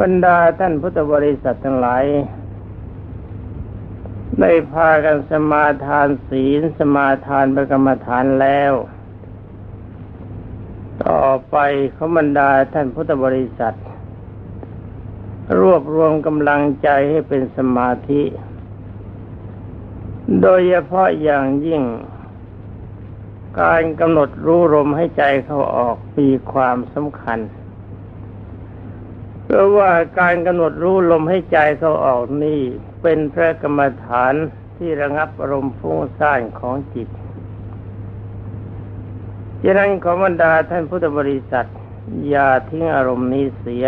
บรรดาท่านพุทธบริษัททั้งหลายได้พากันสมาทานศีลสมาทานประกรรมฐานแล้ว ต่อไปขาบรรดาท่านพุทธบริษัท รวบรวมกำลังใจให้เป็นสมาธิ โดยเฉพาะอย่างยิ่ง การกำหนดรู้ลมให้ใจเขาออกมีความสำคัญ เพราะว่าการกำหนดรู้ลมให้ใจเขาออกนี่เป็นพระกรรมฐานที่ระงับอารมณ์ฟุ้งซ่านของจิตฉะนั้นขอบรรดาท่านพุทธบริษัท อย่าทิ้งอารมณ์นี้เสีย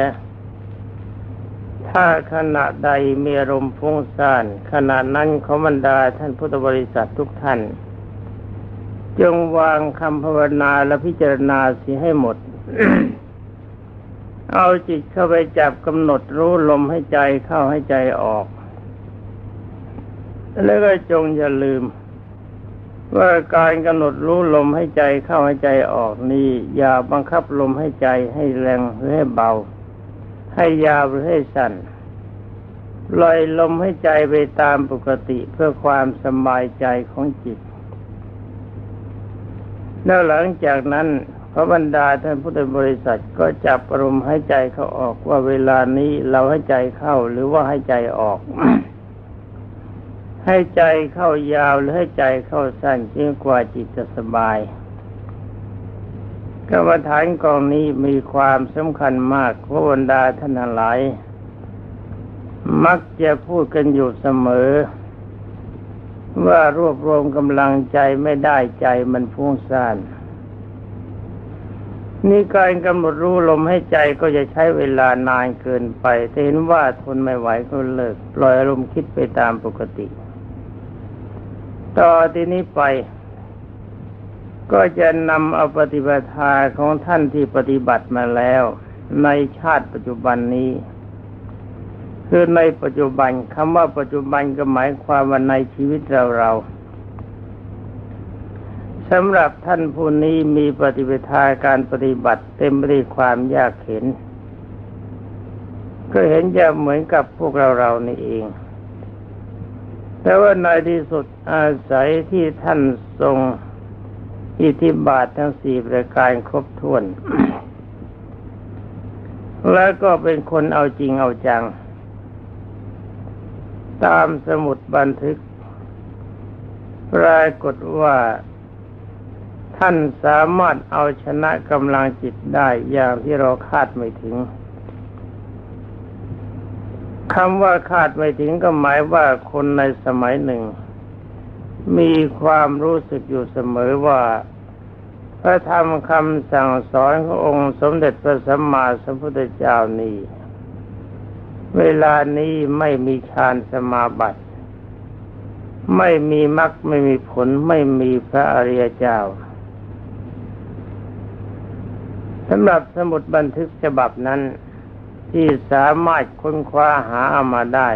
ถ้าขณะใดมีอารมณ์ฟุ้งซ่านขณะนั้นขอบรรดาท่านพุทธบริษัททุกท่าน จงวางคำภาวนาและพิจารณาเสียให้หมด เอาจิตเข้าไปจับกำหนดรู้ลมให้ใจเข้าให้ใจออก แล้วก็จงอย่าลืม ว่าการกำหนดรู้ลมให้ใจเข้าให้ใจออกนี้อย่าบังคับลมให้ใจให้แรงหรือให้เบา ให้ยาวหรือให้สั้นปล่อยลมให้ใจไปตามปกติเพื่อความสบายใจของจิต แล้วหลังจากนั้น พระบรรดาท่านพุทธบริษัทก็จับอารมณ์ให้ใจเขาออกว่าเวลานี้เราให้ใจเข้าหรือว่าให้ใจออก ให้ใจเข้ายาวหรือให้ใจเข้าสั้นจึงกว่าจิตจะสบายกรรมฐานกองนี้มีความสำคัญมากพระบรรดาท่านหลาย มักจะพูดกันอยู่เสมอ ว่ารวบรวมกำลังใจไม่ได้ใจมันฟุ้งซ่าน นี่การกำหนดรู้ลมให้ใจก็จะใช้เวลานานเกินไปถ้าเห็นว่าทนไม่ไหวก็เลิก ปล่อยอารมณ์คิดไปตามปกติ ต่อที่นี้ไป ก็จะนำเอาปฏิบัติาของท่านที่ปฏิบัติมาแล้ว ในชาติปัจจุบันนี้คือในปัจจุบันคำว่าปัจจุบันก็หมายความว่าในชีวิตเราเรา สำหรับท่านผู้นี้มีปฏิปทาการปฏิบัติเต็มไปด้วยความยากเข็น ก็เห็นจะเหมือนกับพวกเราเรานี่เอง แต่ว่าในที่สุดอาศัยที่ท่านทรงอิทธิบาททั้งสี่ประการครบถ้วน แล้วก็เป็นคนเอาจริงเอาจัง ตามสมุดบันทึกปรากฏว่า ท่านสามารถเอาชนะกำลังจิตได้อย่างที่เราคาดไม่ถึงคำว่าคาดไม่ถึงก็หมายว่าคนในสมัยหนึ่ง มีความรู้สึกอยู่เสมอว่า พระธรรมคำสั่งสอนขององค์สมเด็จพระสัมมาสัมพุทธเจ้านี้ เวลานี้ไม่มีฌานสมาบัติ ไม่มีมรรคไม่มีผลไม่มีพระอริยเจ้า สำหรับสมุดบันทึกฉบับนั้น ที่สามารถค้นคว้าหาเอามาได้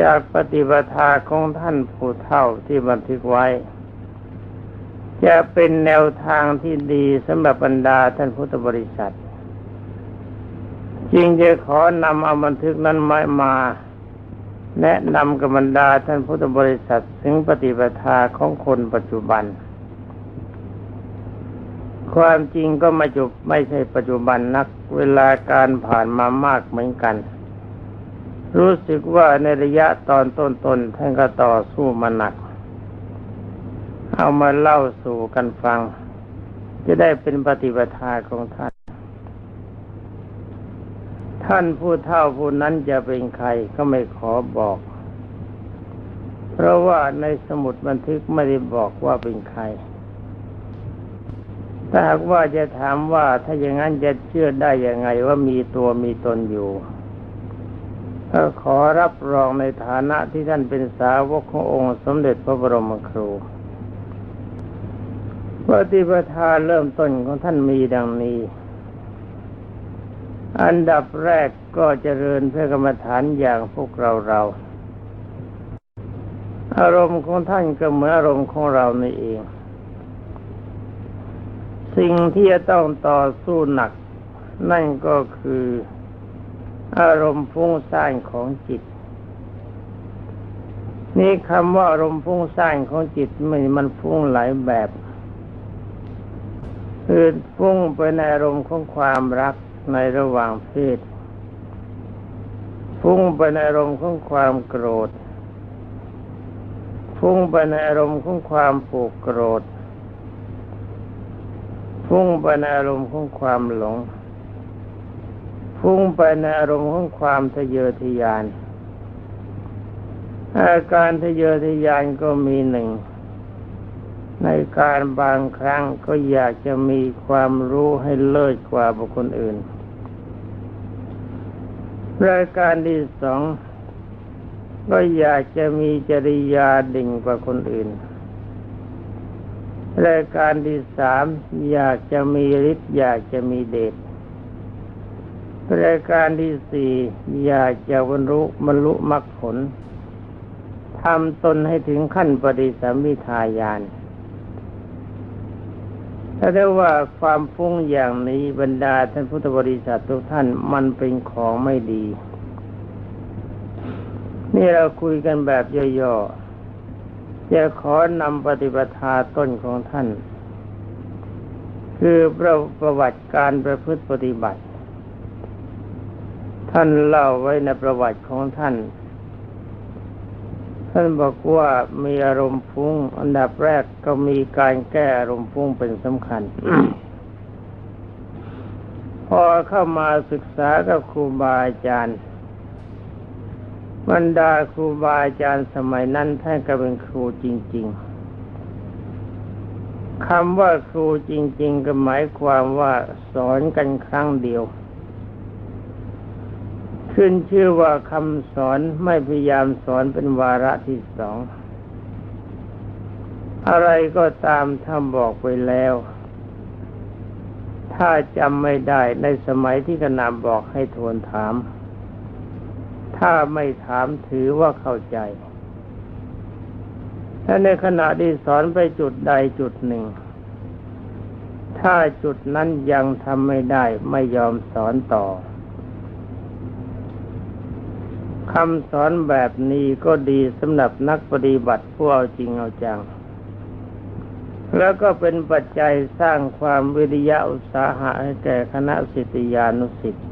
จากปฏิปทาของท่านผู้เท่าที่บันทึกไว้ จะเป็นแนวทางที่ดีสำหรับบรรดาท่านพุทธบริษัทจึงจะขอนำเอาบันทึกนั้นมามาแนะนำกับบรรดาท่านพุทธบริษัทถึงปฏิปทาของคนปัจจุบัน ความจริงก็ไม่จุบไม่ใช่ปัจจุบันนัก เวลาการผ่านมามากเหมือนกัน รู้สึกว่าในระยะตอนต้นๆท่านก็ต่อสู้มาหนัก เอามาเล่าสู่กันฟัง จะได้เป็นปฏิปทาของท่าน ท่านผู้เท่าผู้นั้นจะเป็นใครก็ไม่ขอบอก เพราะว่าในสมุดบันทึกไม่ได้บอกว่าเป็นใคร ถ้าหากว่าจะถามว่าถ้าอย่างนั้นจะเชื่อได้ยังไงว่ามีตัวมีตนอยู่ก็ขอรับรองในฐานะที่ท่านเป็นสาวกขององค์สมเด็จพระบรมครูปฏิปทาเริ่มต้นของท่านมีดังนี้ อันดับแรกก็เจริญเพื่อกรรมฐานอย่างพวกเราเรา อารมณ์ของท่านก็เหมือนอารมณ์ของเราในเอง สิ่งที่จะต้องต่อสู้หนัก นั่นก็คือ อารมณ์ฟุ้งซ่านของจิต นี่คำว่าอารมณ์ฟุ้งซ่านของจิตมันมันฟุ้งหลายแบบคือฟุ้งไปในอารมณ์ของความรักในระหว่างเพศฟุ้งไปในอารมณ์ของความโกรธ ฟุ้งไปในอารมณ์ของความผูกโกรธ ฟุ้งไปในอารมณ์ของความหลง ฟุ้งไปในอารมณ์ของความทะเยอทะยาน อาการทะเยอทะยานก็มีหนึ่ง ในการบางครั้งก็อยากจะมีความรู้ให้เลิศกว่าบุคคลอื่น รายการที่สองก็อยากจะมีจริยาดิ่งกว่าคนอื่น รายการที่สามอยากจะมีฤทธิ์อยากจะมีเดชรายการที่สี่อยากจะบรรลุบรรลุมรรคผลทำตนให้ถึงขั้นปฏิสัมพิทายานถ้าได้ว่าความฟุ้งอย่างนี้บรรดาท่านพุทธบริษัททุกท่านมันเป็นของไม่ดี นี่เราคุยกันแบบย่อๆ จะขอนำปฏิปทาต้นของท่าน คือประประวัติการประพฤติปฏิบัติ ท่านเล่าไว้ในประวัติของท่าน ท่านบอกว่ามีอารมณ์ฟุ้ง อันดับแรกก็มีการแก้อารมณ์ฟุ้งเป็นสำคัญ พอเข้ามาศึกษากับครูบาอาจารย์ บรรดาครูบาอาจารย์สมัยนั้นท่านก็เป็นครูจริง ๆคำว่าครูจริง ๆ ก็หมายความว่าสอนกันครั้งเดียว ขึ้นชื่อว่าคำสอนไม่พยายามสอนเป็นวาระที่สอง อะไรก็ตามถ้าบอกไปแล้ว ถ้าจำไม่ได้ในสมัยที่ขณะบอกให้ทวนถาม ถ้าไม่ถามถือว่าเข้าใจ ถ้าในขณะที่สอนไปจุดใดจุดหนึ่ง ถ้าจุดนั้นยังทำไม่ได้ไม่ยอมสอนต่อคำสอนแบบนี้ก็ดีสำหรับนักปฏิบัติผู้เอาจริงเอาจัง แล้วก็เป็นปัจจัยสร้างความวิริยะอุตสาหะให้แก่คณะสิทธิยานุสิทธิ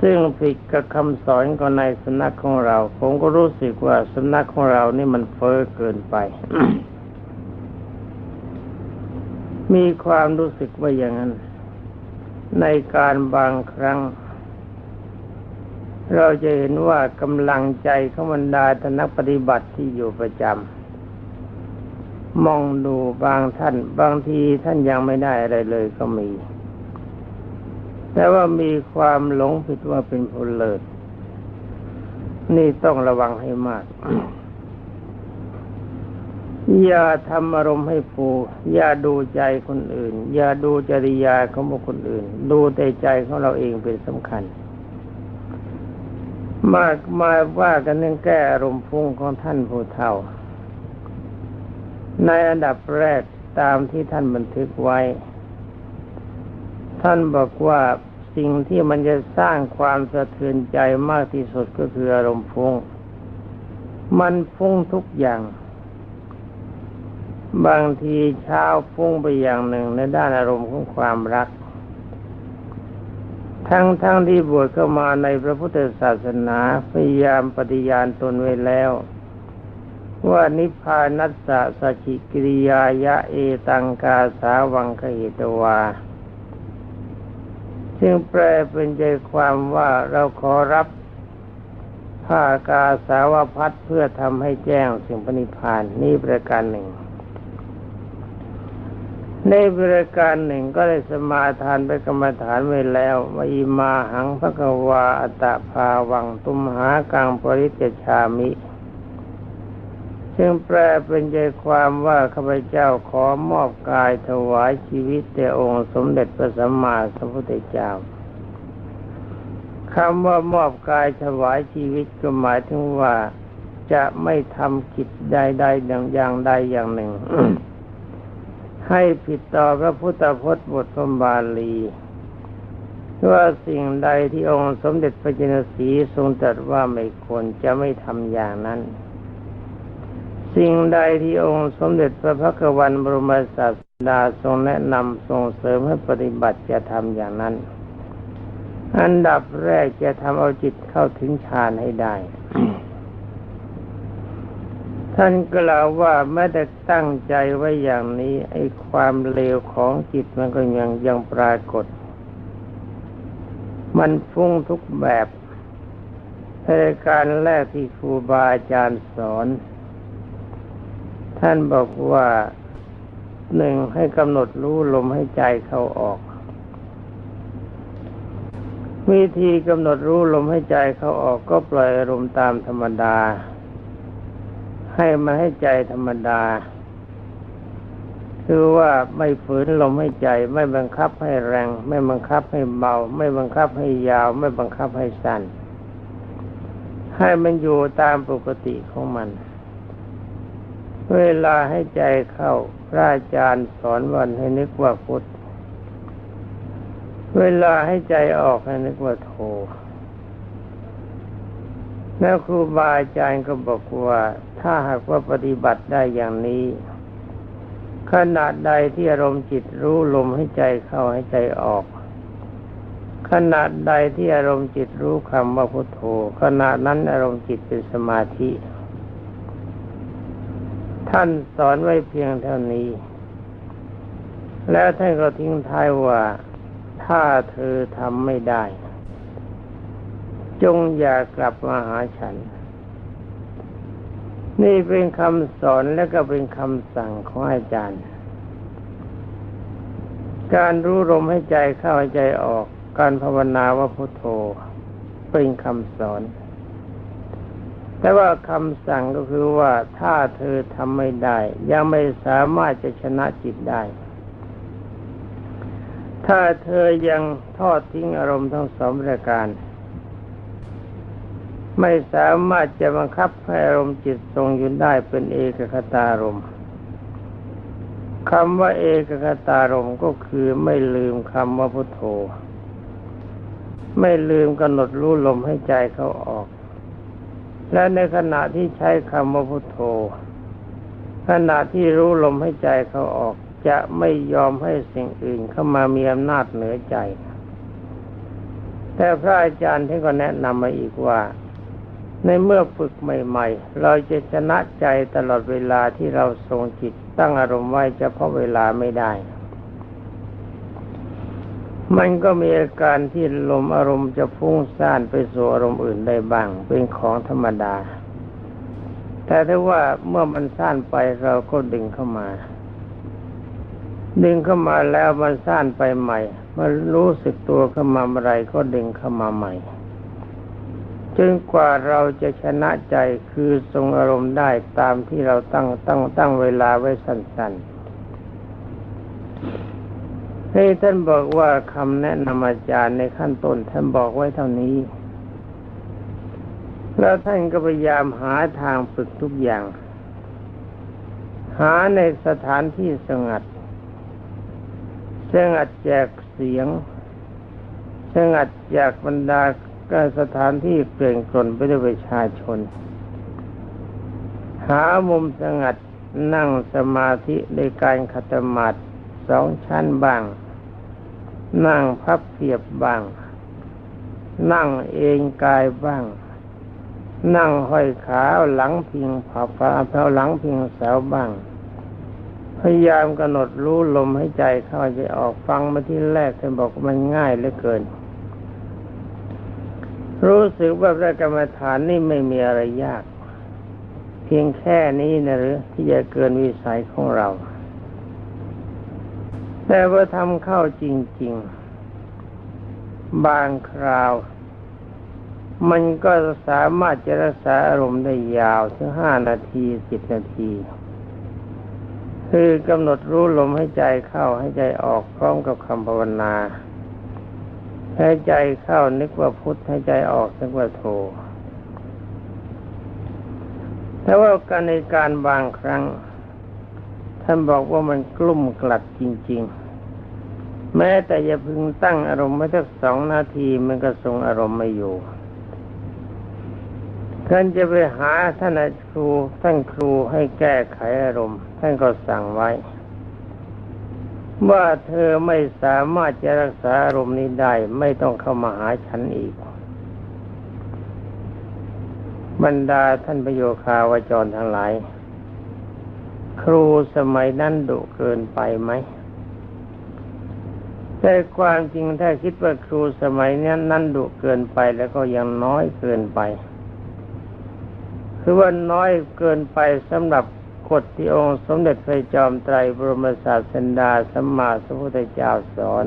ซึ่งผิดกับคำสอนของในสำนักของเรา ผมก็รู้สึกว่าสำนักของเรานี่มันเฟ้อเกินไป มีความรู้สึกว่าอย่างนั้น ในการบางครั้ง เราจะเห็นว่ากำลังใจของบรรดาทนักปฏิบัติที่อยู่ประจำมองดูบางท่าน บางทีท่านยังไม่ได้อะไรเลยก็มี แต่ว่ามีความหลงผิดว่าเป็นผู้เลิศนี่ต้องระวังให้มาก อย่าทำอารมณ์ให้ฟูอย่าดูใจคนอื่น อย่าดูจริยาของบุคคลอื่น ดูแต่ใจของเราเองเป็นสำคัญ มากมาว่ากันเรื่องแก้อารมณ์ฟุ้งของท่านผู้เฒ่า ในอันดับแรกตามที่ท่านบันทึกไว้ ท่านบอกว่า สิ่งที่มันจะสร้างความสะเทือนใจมากที่สุดก็คืออารมณ์ฟุ้ง มันฟุ้งทุกอย่าง บางทีเช้าฟุ้งไปอย่างหนึ่งในด้านอารมณ์ของความรัก ทั้งทั้งที่บวชเข้ามาในพระพุทธศาสนาพยายามปฏิญาณตนไว้แล้วว่านิพพานัสสะสจฉิกิริยายะเอตังกาสาวังคเหตวา ซึ่งแปลเป็นใจความว่าเราขอรับผ้ากาสาวพัดเพื่อทำให้แจ้งสิ่งปณิพานนี่ประการหนึ่ง ในประการหนึ่งก็ได้สมาทานไปกรรมฐานไว้แล้วว่าอิมาหังพระกวาอัตตภาวังตุมหากังปริจชามิ ซึ่งแปลเป็นใจความว่าข้าพเจ้าขอมอบกายถวายชีวิตแด่องค์สมเด็จพระสัมมาสัมพุทธเจ้าคำว่ามอบกายถวายชีวิตก็หมายถึงว่าจะไม่ทำกิจใดๆอย่างอย่างใดอย่างหนึ่ง ให้ผิดต่อพระพุทธพจน์บทพระบาลีว่าสิ่งใดที่องค์สมเด็จพระจินสีทรงตรัสว่าไม่ควรจะไม่ทำอย่างนั้น สิ่งใดที่องค์สมเด็จพระพักวันบรมศาสดาทรงแนะนำทรงเสริมให้ปฏิบัติจะทำอย่างนั้น อันดับแรกจะทำเอาจิตเข้าถึงฌานให้ได้ ท่านกล่าวว่าแม้แต่ตั้งใจไว้อย่างนี้ ไอ้ความเลวของจิตมันก็ยังยังปรากฏ มันฟุ้งทุกแบบในการแรกที่ครูบาอาจารย์สอน ท่านบอกว่าหนึ่งให้กำหนดรู้ลมให้ใจเขาออก วิธีกำหนดรู้ลมให้ใจเขาออกก็ปล่อยอารมณ์ตามธรรมดา ให้มันให้ใจธรรมดา คือว่าไม่ฝืนลมให้ใจ ไม่บังคับให้แรง ไม่บังคับให้เบา ไม่บังคับให้ยาว ไม่บังคับให้สั้น ให้มันอยู่ตามปกติของมัน เวลาให้ใจเข้าพระอาจารย์สอนวันให้นึกว่าพุทธเวลาให้ใจออกให้นึกว่าโทแล้วครูบาอาจารย์ก็บอกว่า ถ้าหากว่าปฏิบัติได้อย่างนี้ ขนาดใดที่อารมณ์จิตรู้ลมให้ใจเข้าให้ใจออก ขนาดใดที่อารมณ์จิตรู้คำว่าพุทโธขณะนั้นอารมณ์จิตเป็นสมาธิ ท่านสอนไว้เพียงเท่านี้ แล้วท่านก็ทิ้งท้ายว่า ถ้าเธอทำไม่ได้ จงอย่ากลับมาหาฉัน นี่เป็นคำสอนและก็เป็นคำสั่งของอาจารย์ การรู้ลมให้ใจเข้าใจออก การภาวนาว่าพุทโธเป็นคำสอน แต่ว่าคำสั่งก็คือว่าถ้าเธอทำไม่ได้ ยังไม่สามารถจะชนะจิตได้ ถ้าเธอยังทอดทิ้งอารมณ์ทั้งสองประการ ไม่สามารถจะบังคับให้อารมณ์จิตทรงอยู่ได้เป็นเอกคตารมณ์คำว่าเอกคตารมณ์ก็คือไม่ลืมคำว่าพุทโธ ไม่ลืมกำหนดรู้ลมให้ใจเขาออก และในขณะที่ใช้คำว่าพุทโธ ขณะที่รู้ลมให้ใจเขาออกจะไม่ยอมให้สิ่งอื่นเข้ามามีอำนาจเหนือใจ แต่พระอาจารย์ท่านก็แนะนำมาอีกว่า ในเมื่อฝึกใหม่ ๆ เราจะชนะใจตลอดเวลาที่เราทรงจิตตั้งอารมณ์ไว้เฉพาะเวลาไม่ได้ มันก็มีอาการที่ลมอารมณ์จะพุ่งซ่านไปสู่อารมณ์อื่นได้บ้าง เป็นของธรรมดา แต่ถ้าว่าเมื่อมันซ่านไปเราก็ดึงเข้ามา ดึงเข้ามาแล้วมันซ่านไปใหม่มันรู้สึกตัวเข้ามาเมื่อไรก็ดึงเข้ามาใหม่จนกว่าเราจะชนะใจคือทรงอารมณ์ได้ตามที่เราตั้งตั้งตั้งเวลาไว้สั้นๆ ให้ท่านบอกว่าคำแนะนำอาจารย์ในขั้นต้นท่านบอกไว้เท่านี้ แล้วท่านก็พยายามหาทางฝึกทุกอย่าง หาในสถานที่สงัดสงัดจากเสียงสงัดจากบรรดาการสถานที่เปลี่ยนกลนไปด้วยประชาชน หามุมสงัดนั่งสมาธิในการขัตมาดสองชั้นบ้าง นั่งพับเพียบบ้าง นั่งเองกายบ้าง นั่งห้อยขาหลังพิงผับฟ้าเท้าหลังพิงเสาบ้าง พยายามกำหนดรู้ลมให้ใจเข้าใจออกฟังมาที่แรกท่านบอกมันง่ายเหลือเกิน รู้สึกว่าพระกรรมฐานนี่ไม่มีอะไรยาก เพียงแค่นี้นะหรือที่จะเกินวิสัยของเรา แต่ว่าทำเข้าจริง ๆ บางคราว มันก็สามารถจะรักษาอารมณ์ได้ยาวถึงห้านาทีสิบนาที คือกำหนดรู้ลมให้ใจเข้าให้ใจออกพร้อมกับคำภาวนาใหายใจเข้านึกว่าพุทธใหายใจออกนึกว่าโทแต่ว่าการในการบางครั้ง ท่านบอกว่ามันกลุ่มกลัดจริง ๆ แม้แต่อย่าพึงตั้งอารมณ์ไว้สักสองนาทีมันก็ทรงอารมณ์ไม่อยู่ท่านจะไปหาท่านครูท่านครูให้แก้ไขอารมณ์ ท่านก็สั่งไว้ ว่าเธอไม่สามารถจะรักษาอารมณ์นี้ได้ไม่ต้องเข้ามาหาฉันอีก บรรดาท่านประโยคาวจรทั้งหลาย ครูสมัยนั้นดุเกินไปไหม แต่ความจริงถ้าคิดว่าครูสมัยนี้นั้นดุเกินไปแล้วก็ยังน้อยเกินไป คือว่าน้อยเกินไปสำหรับกฎที่องค์สมเด็จพระจอมไตรบรมศาสดาสัมมาสัมพุทธเจ้าสอน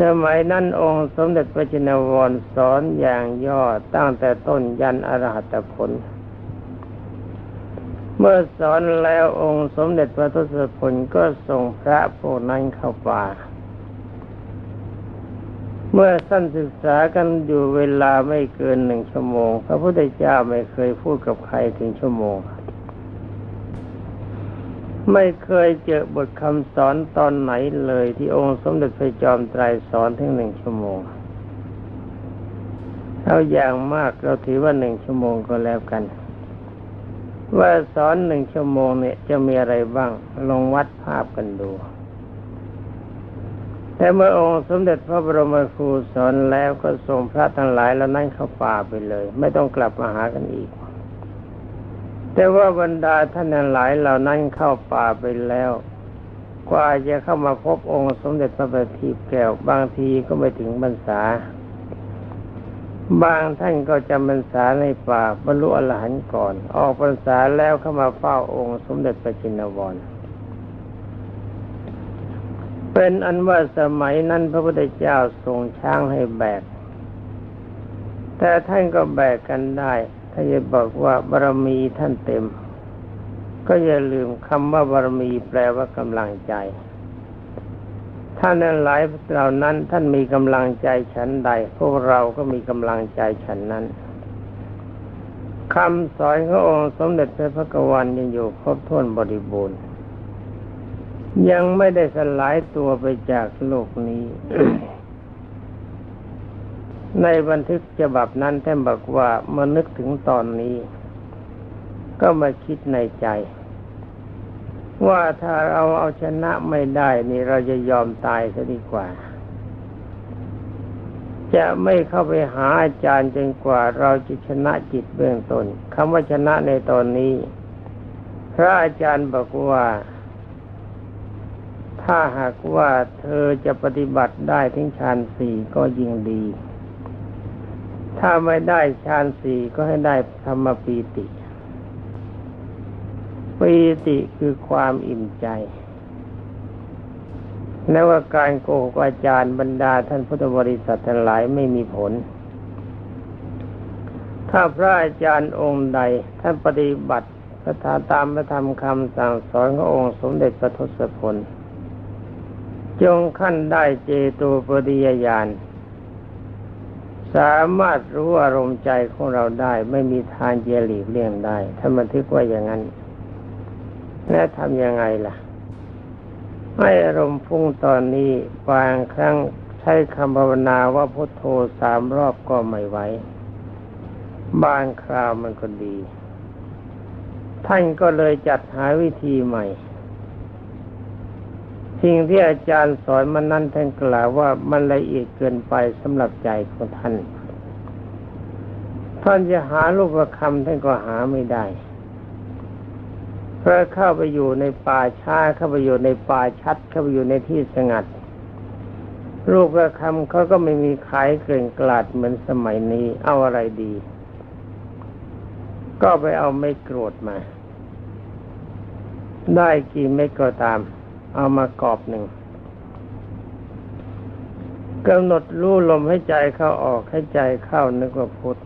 สมัยนั้นองค์สมเด็จพระจินวรสอนอย่างย่อตั้งแต่ต้นยันอรหัตผล เมื่อสอนแล้วองค์สมเด็จพระทศพลก็ส่งพระพวกนั้นเข้าป่า เมื่อสั้นศึกษากันอยู่เวลาไม่เกินหนึ่งชั่วโมง พระพุทธเจ้าไม่เคยพูดกับใครถึงชั่วโมง ไม่เคยเจอบทคำสอนตอนไหนเลยที่องค์สมเด็จพระจอมไตรสอนถึงหนึ่งชั่วโมงเอาอย่างมากเราถือว่าหนึ่งชั่วโมงก็แล้วกัน ว่าสอนหนึ่งชั่วโมงเนี่ยจะมีอะไรบ้าง ลองวัดภาพกันดู แต่เมื่อองค์สมเด็จพระบรมครูสอนแล้วก็ส่งพระทั้งหลายแล้วนั่งเข้าป่าไปเลย ไม่ต้องกลับมาหากันอีก แต่ว่าบรรดาท่านทั้งหลายเหล่านั้นเข้าป่าไปแล้วกว่าจะเข้ามาพบองค์สมเด็จพระบัณฑิตแก้วบางทีก็ไม่ถึงบรรษา บางท่านก็จำพรรษาในป่าบรรลุอรหันต์ก่อน ออกพรรษาแล้วเข้ามาเฝ้าองค์สมเด็จพระจินวร เป็นอันว่าสมัยนั้นพระพุทธเจ้าทรงช้างให้แบก แต่ท่านก็แบกกันได้ ถ้าจะบอกว่าบารมีท่านเต็ม ก็อย่าลืมคำว่าบารมีแปลว่ากำลังใจ ท่านนั้นหลายเหล่านั้นท่านมีกำลังใจฉันใด พวกเราก็มีกำลังใจฉันนั้นคำสอนขององค์สมเด็จพระพักวันยังอยู่ครบถ้วนบริบูรณ์ ยังไม่ได้สลายตัวไปจากโลกนี้ ในบันทึกฉบับนั้นท่านบอกว่าเมื่อนึกถึงตอนนี้ ก็มาคิดในใจ ว่าถ้าเราเอาชนะไม่ได้นี่เราจะยอมตายซะดีกว่า จะไม่เข้าไปหาอาจารย์จนกว่า เราจะชนะจิตเบื้องต้นคำว่าชนะในตอนนี้ พระอาจารย์บอกว่า ถ้าหากว่าเธอจะปฏิบัติได้ถึงฌานสี่ก็ยิ่งดี ถ้าไม่ได้ฌานสี่ก็ให้ได้ธรรมปีติ ปีติคือความอิ่มใจและว่าการโกหกอาจารย์บรรดาท่านพุทธบริษัททั้งหลายไม่มีผล ถ้าพระอาจารย์องค์ใดท่านปฏิบัติพระธรรมตามพระธรรมคำสั่งสอนขององค์สมเด็จพระทศพลจงขั้นได้เจโตปริยญาณสามารถรู้อารมณ์ใจของเราได้ ไม่มีทางเจหลีเลี่ยงได้ถ้าบันทึกว่าอย่างนั้น และทำยังไงล่ะ ให้อารมณ์พุ่งตอนนี้บางครั้งใช้คำภาวนาว่าพุทโธสามรอบก็ไม่ไหวบางคราวมันก็ดี ท่านก็เลยจัดหาวิธีใหม่ สิ่งที่อาจารย์สอนมันนั้นท่านกล่าวว่ามันละเอียดเกินไปสำหรับใจของท่าน ท่านจะหารูกประคำท่านก็หาไม่ได้ พราะเข้าไปอยู่ในป่าช้าเข้าไปอยู่ในป่าชัด เข้าไปอยู่ในที่สงัด รูปคำเขาก็ไม่มีขายเกลื่อนกลาดเหมือนสมัยนี้ เอาอะไรดี ก็ไปเอาไม่โกรธมา ได้กี่เม็ดก็ตาม เอามากรอบหนึ่งกำหนดรู้ลมให้ใจเข้าออกให้ใจเข้านึกว่าพุทธ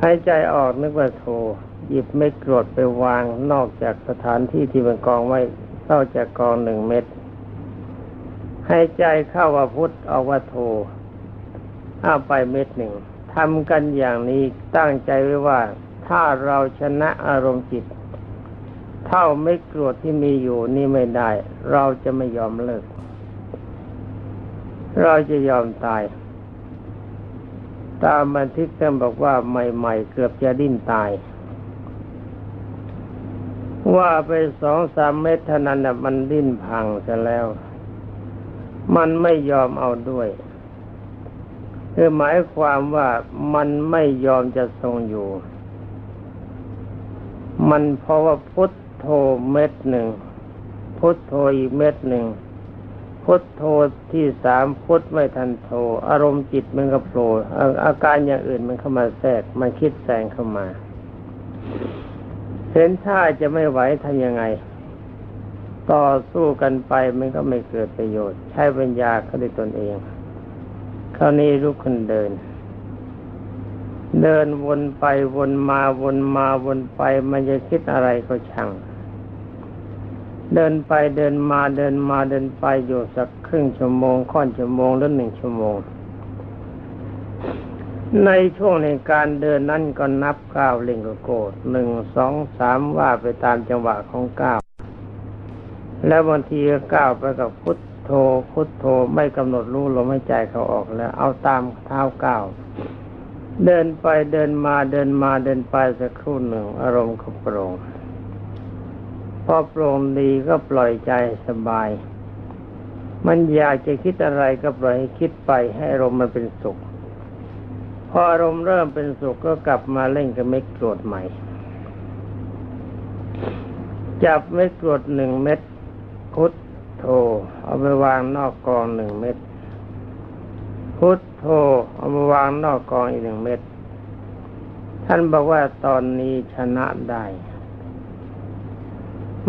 ให้ใจออกนึกว่าโท หยิบไม่โกรธไปวางนอกจากสถานที่ที่มันกองไว้นอกจากกองหนึ่งเม็ดให้ใจเข้าว่าพุทธออกว่าโทเอาไปเม็ดหนึ่งทำกันอย่างนี้ตั้งใจไว้ว่า ถ้าเราชนะอารมณ์จิต เท่าไม่กรวดที่มีอยู่นี่ไม่ได้ เราจะไม่ยอมเลิก เราจะยอมตาย ตามบันทึกท่านบอกว่าใหม่ ๆ เกือบจะดิ้นตาย ว่าไปสองสามเม็ดเท่านั้นนะมันดิ้นพังซะแล้ว มันไม่ยอมเอาด้วยคือหมายความว่ามันไม่ยอมจะทรงอยู่ มันเพราะว่าพุทโธเม็ดหนึ่ง พุทโธอีกเม็ดหนึ่ง พุทโธที่สามพุทไม่ทันโธอารมณ์จิตมันก็โผล่อาอาการอย่างอื่นมันเข้ามาแทรกมันคิดแซงเข้ามา เห็นท่าจะไม่ไหวทำยังไง ต่อสู้กันไปมันก็ไม่เกิดประโยชน์ ใช้ปัญญาเขาด้วยตนเอง คราวนี้ลุกขึ้นเดิน เดินวนไปวนมาวนมาวนไป มันจะคิดอะไรก็ช่างเดินไปเดินมาเดินมาเดินไปอยู่สักครึ่งชั่วโมงค่อนชั่วโมงหรือหนึ่งชั่วโมง ในช่วงในการเดินนั้นก็นับก้าวเล่งก็โกดหนึ่งสองสามว่าไปตามจังหวะของก้าวแล้วบางทีก็ก้าวไปกับพุทโธพุทโธไม่กำหนดรู้ลมหายใจเขาออกแล้ว เอาตามเท้าก้าวเดินไปเดินมาเดินมาเดินไปสักครู่หนึ่ง อารมณ์ก็โปร่งพอโปร่งดีก็ปล่อยใจสบาย มันอยากจะคิดอะไรก็ปล่อยให้คิดไปให้อารมณ์มันเป็นสุข พออารมณ์เริ่มเป็นสุขก็กลับมาเล่นกับเม็ดกรวดใหม่ จับเม็ดกรวดหนึ่งเม็ดพุทโธเอาไปวางนอกกองหนึ่งเม็ดพุทโธเอามาวางนอกกองอีกหนึ่งเม็ดท่านบอกว่าตอนนี้ชนะได้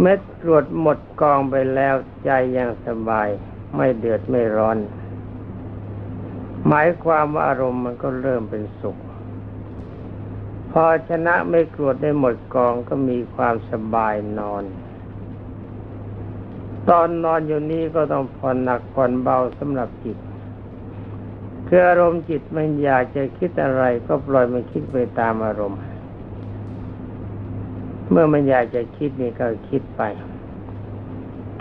เม็ดกรวดหมดกองไปแล้วใจยังสบาย ไม่เดือดไม่ร้อน หมายความว่าอารมณ์มันก็เริ่มเป็นสุข พอชนะไม่กรวได้หมดกองก็มีความสบายนอน ตอนนอนอยู่นี้ก็ต้องผ่อนหนักผ่อนเบาสำหรับจิตคืออารมณ์จิตมันอยากจะคิดอะไรก็ปล่อยมันคิดไปตามอารมณ์ เมื่อมันอยากจะคิดนี่ก็คิดไป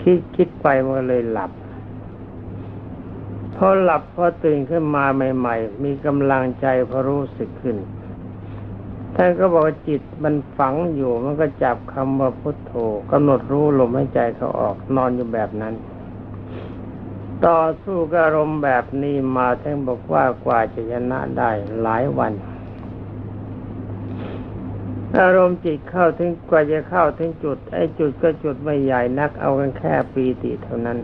คิดคิดไปมันเลยหลับ อหลับพอตื่นขึ้นมาใหม่ ๆ มีกำลังใจพอรู้สึกขึ้น ท่านก็บอกจิตมันฝังอยู่มันก็จับคำว่าพุทโธกำหนดรู้ลมหายใจเขาออกนอนอยู่แบบนั้น ต่อสู้กับอารมณ์แบบนี้มาท่านบอกว่ากว่าจะชนะได้หลายวันอารมณ์จิตเข้าถึงกว่าจะเข้าถึงจุด ไอ้จุดก็จุดไม่ใหญ่นักเอากันแค่ปีติเท่านั้น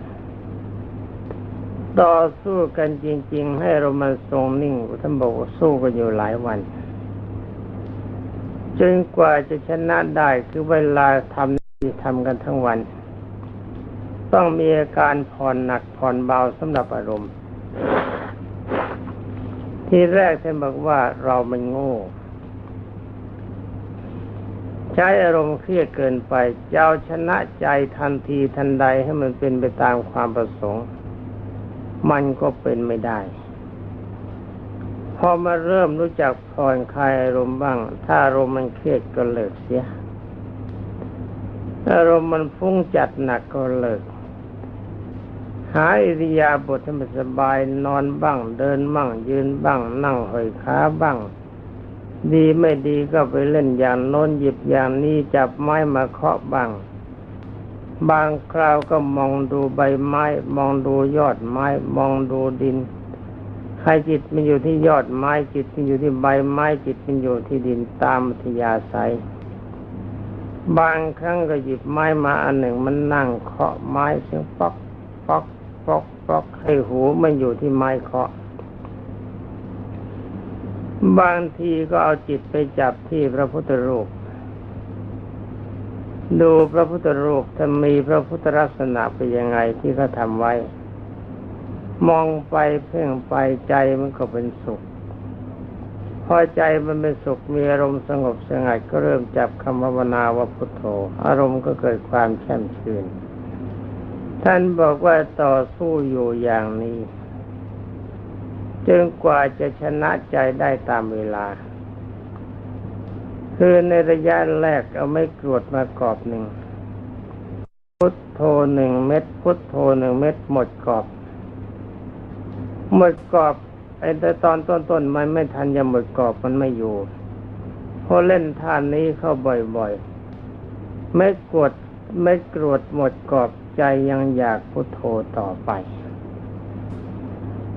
ต่อสู้กันจริง ๆ ให้เรามันทรงนิ่งท่านบอกว่าสู้กันอยู่หลายวันจนกว่าจะชนะได้คือเวลาทำที่ทำกันทั้งวัน ต้องมีอาการผ่อนหนักผ่อนเบาสำหรับอารมณ์ ที่แรกท่านบอกว่าเรามันโง่ ใช้อารมณ์เครียดเกินไปเจ้าชนะใจทันทีทันใดให้มันเป็นไปตามความประสงค์ มันก็เป็นไม่ได้ พอมาเริ่มรู้จักผ่อนคลายอารมณ์บ้าง ถ้าอารมณ์มันเครียดก็เลิกเสียอารมณ์มันฟุ้งจัดหนักก็เลิก หาอิริยาบถให้มันสบายนอนบ้าง เดินบ้าง ยืนบ้าง นั่งห้อยขาบ้าง ดีไม่ดีก็ไปเล่นอย่างโน้นหยิบอย่างนี้จับไม้มาเคาะบ้าง บางคราวก็มองดูใบไม้ มองดูยอดไม้ มองดูดินให้จิตมันอยู่ที่ยอดไม้จิตมันอยู่ที่ใบไม้จิตมันอยู่ที่ดินตามอัธยาศัย บางครั้งก็หยิบไม้มาอันหนึ่งมันนั่งเคาะไม้เสียงป๊อกป๊อกป๊อกป๊อกให้หูมันอยู่ที่ไม้เคาะ บางทีก็เอาจิตไปจับที่พระพุทธรูป ดูพระพุทธรูปถ้ามีพระพุทธลักษณะเป็นยังไงที่เขาทำไว้ มองไปเพ่งไปใจมันก็เป็นสุข พอใจมันเป็นสุขมีอารมณ์สงบสงัดก็เริ่มจับคำภาวนาว่าพุทโธ อารมณ์ก็เกิดความแช่มชื่น ท่านบอกว่าต่อสู้อยู่อย่างนี้จนกว่าจะชนะใจได้ตามเวลา คือในระยะแรกเอาไม่กรวดมากรอบหนึ่ง พุทโธหนึ่งเม็ด พุทโธหนึ่งเม็ดหมดกรอบ หมดกรอบไอ้แต่ตอนต้นๆมันไม่ทันจะหมดกรอบมันไม่อยู่พอเล่นท่านนี้เข้าบ่อยๆ ไม่กดไม่กรวดหมดกรอบใจยังอยากพุทโธต่อไป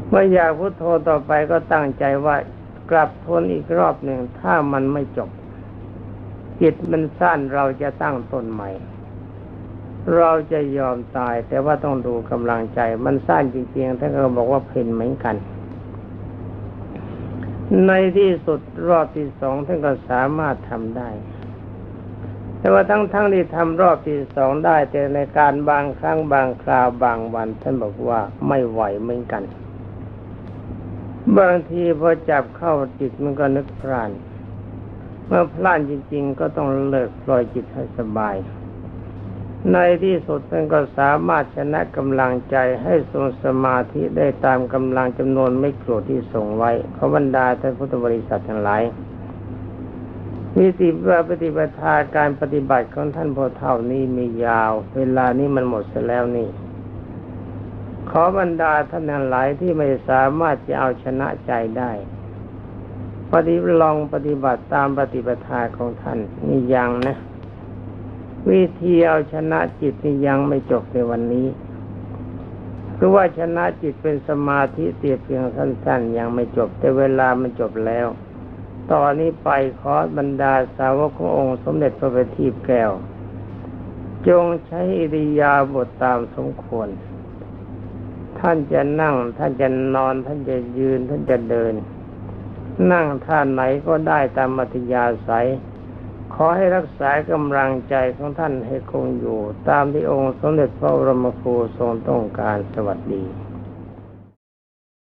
เมื่ออยากพุทโธต่อไปก็ตั้งใจว่ากลับทวนอีกรอบหนึ่งถ้ามันไม่จบ จิตมันสั้นเราจะตั้งต้นใหม่ เราจะยอมตาย แต่ว่าต้องดูกำลังใจ มันสั้นจริงๆท่านก็บอกว่าเพลินเหมือนกัน ในที่สุดรอบที่สองท่านก็สามารถทำได้ แต่ว่าทั้งๆทที่ทำรอบที่สองได้ แต่ในการบางครั้งบางคราวบางวัน ท่านบอกว่าไม่ไหวเหมือนกัน บางทีพอจับเข้าจิตมันก็นึกพลาน เมื่อพลานจริง ๆ ก็ต้องเลิกปล่อยจิตให้สบาย ในที่สุดท่านก็สามารถชนะกำลังใจให้ทรงสมาธิได้ตามกำลังจำนวนไม่โกรธที่ส่งไว้ขอบรรดาท่านพุทธบริษัททั้งหลายมีติว่าปฏิบัติการปฏิบัติของท่านพอเท่านี้มียาว เวลานี้มันหมดเสียแล้วนี่ ขอบรรดาท่านทั้งหลายที่ไม่สามารถจะเอาชนะใจได้ ปฏิลองปฏิบัติตามปฏิปทาของท่านนี่ยังนะ วิธีเอาชนะจิตนี่ยังไม่จบในวันนี้คือว่าชนะจิตเป็นสมาธิเตียเพียงสั้นๆ ยังไม่จบ แต่เวลามันจบแล้ว ตอนนี้ไปขอบรรดาสาวกขององค์ สมเด็จพระบัณฑิตแก้ว จงใช้อิริยาบถตามสมควร ท่านจะนั่ง ท่านจะนอน ท่านจะยืน ท่านจะเดิน นั่งท่านไหนก็ได้ตามมัธยาศัย ขอให้รักษากำลังใจของท่านให้คงอยู่ ตามที่องค์สมเด็จพระบรมครูทรงต้องการสวัสดี